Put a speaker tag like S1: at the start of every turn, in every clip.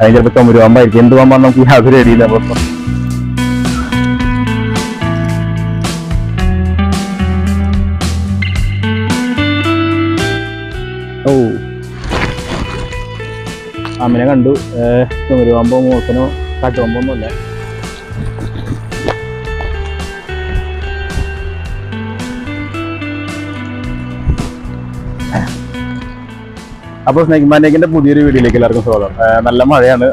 S1: അതിന് ചിലപ്പോൾ ഒരു അമ്പായിരിക്കും എന്ത് പാമ്പാന്ന് നമുക്ക് യാതൊരു അടിയില്ല പ്രശ്നം ഓ. അമ്മനെ കണ്ടു. ചുമരു പാമ്പോ മൂക്കനോ കാട്ടുപാമ്പോ ഒന്നുമില്ല. അപ്പോൾ സ്നേക് മാനേക്കിന്റെ പുതിയൊരു വീഡിയോയിലേക്ക് എല്ലാവർക്കും സ്വാഗതം. നല്ല മഴയാണ്.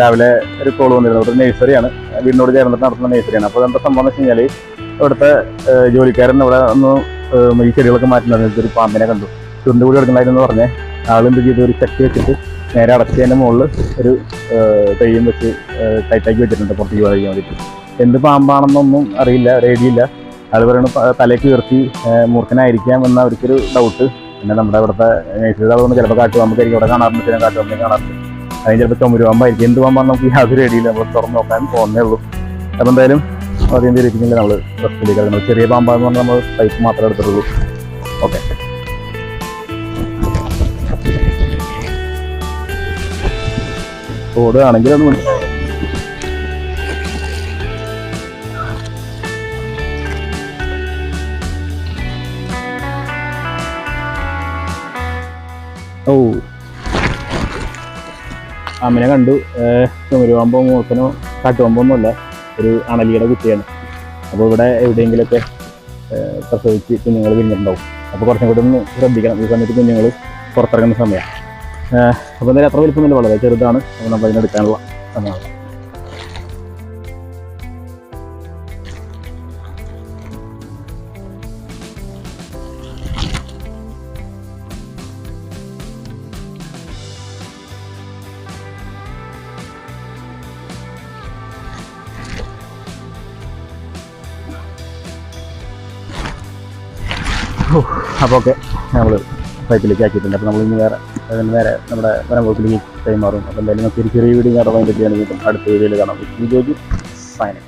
S1: രാവിലെ ഒരു കോൾ വന്നിരുന്നത് ഒരു നേഴ്സറിയാണ് വീടിനോട് ചേർന്നിട്ട് നടത്തുന്ന നേഴ്സറിയാണ് അപ്പോൾ എന്താ സംഭവം എന്ന് വെച്ച് കഴിഞ്ഞാൽ ഇവിടുത്തെ ജോലിക്കാരൻ ഇവിടെ ഒന്ന് ഈ ചെടികളൊക്കെ മാറ്റുന്നുണ്ട് ഒരു പാമ്പിനെ കണ്ടു. ചുണ്ട് കൂടി എടുക്കണ്ടായിരുന്നു പറഞ്ഞേ. ആളെന്ത് ഇത് ഒരു ചട്ടി വെച്ചിട്ട് നേരെ അടച്ചതിന്റെ മുകളിൽ ഒരു തെയ്യം വെച്ച് ടൈറ്റാക്കി വെച്ചിട്ടുണ്ട് പുറത്തേക്ക് പോകാൻ വേണ്ടിയിട്ട്. എന്ത് പാമ്പാണെന്നൊന്നും അറിയില്ല. റേഡിയില്ല അത് പറയുന്നത് തലയ്ക്ക് ഉയർത്തി മൂർഖനായിരിക്കാം എന്ന അവർക്കൊരു ഡൗട്ട് പിന്നെ നമ്മുടെ ഇവിടുത്തെ ചിലപ്പോൾ അതൊന്നും ചിലപ്പോൾ കാട്ടുപാമ്പായിരിക്കും ഇവിടെ കാണാറുണ്ട് ചില കാട്ടുപാമ്പേ കാണാറുണ്ട് അതിന് ചിലപ്പോൾ ചുമരു പാമ്പായിരിക്കും എന്ത് പാമ്പാന്ന് നമുക്ക് യാതൊരു ഐഡിയയില്ല നമ്മൾ തുറന്ന് നോക്കാൻ പോകുന്നേ ഉള്ളൂ. അപ്പോൾ എന്തായാലും അധികം ഇരിക്കുന്നില്ല നമ്മൾ ബസ്സിലേക്ക് നമ്മൾ ചെറിയ പാമ്പാന്ന് പറഞ്ഞാൽ നമ്മൾ പൈപ്പ് മാത്രമേ എടുത്തിട്ടുള്ളൂ. ഓക്കെ ഓടുകയാണെങ്കിൽ ഓ. അമ്മനെ കണ്ടു. ചുമരുവാമ്പോ മൂത്തനോ കാട്ടുവാമ്പോ ഒന്നുമല്ല ഒരു അണലിയുടെ കുട്ടിയാണ്. അപ്പോൾ ഇവിടെ എവിടെയെങ്കിലുമൊക്കെ പ്രസവിച്ച് കുഞ്ഞുങ്ങൾ പിന്നിട്ടുണ്ടാവും അപ്പോൾ കുറച്ചും കൂടി ഒന്ന് ശ്രദ്ധിക്കണം. ഈ സമയത്ത് കുഞ്ഞുങ്ങൾ പുറത്തിറങ്ങുന്ന സമയമാണ് അപ്പോൾ എന്തായാലും അത്ര വലിപ്പമൊന്നുമില്ല. വളരെ ചെറുതാണ്. അപ്പോൾ നമ്മൾ അതിനെടുക്കാനുള്ള സമയമാണ് അപ്പോൾ ഓക്കെ നമ്മൾ പൈപ്പിലേക്ക് ആക്കിയിട്ടുണ്ട്. അപ്പോൾ നമ്മൾ ഇനി വേറെ അതിന് നേരെ നമ്മുടെ വനംപോക്കിലേക്ക് കൈമാറും അപ്പോൾ എന്തായാലും നമുക്ക് ഒരു ചെറിയ വീഡിയോ ഞാൻ അതിന്റെ അടുത്ത വീഡിയോയിൽ കാണാം. ഈ ജോജി ഫൈനൽ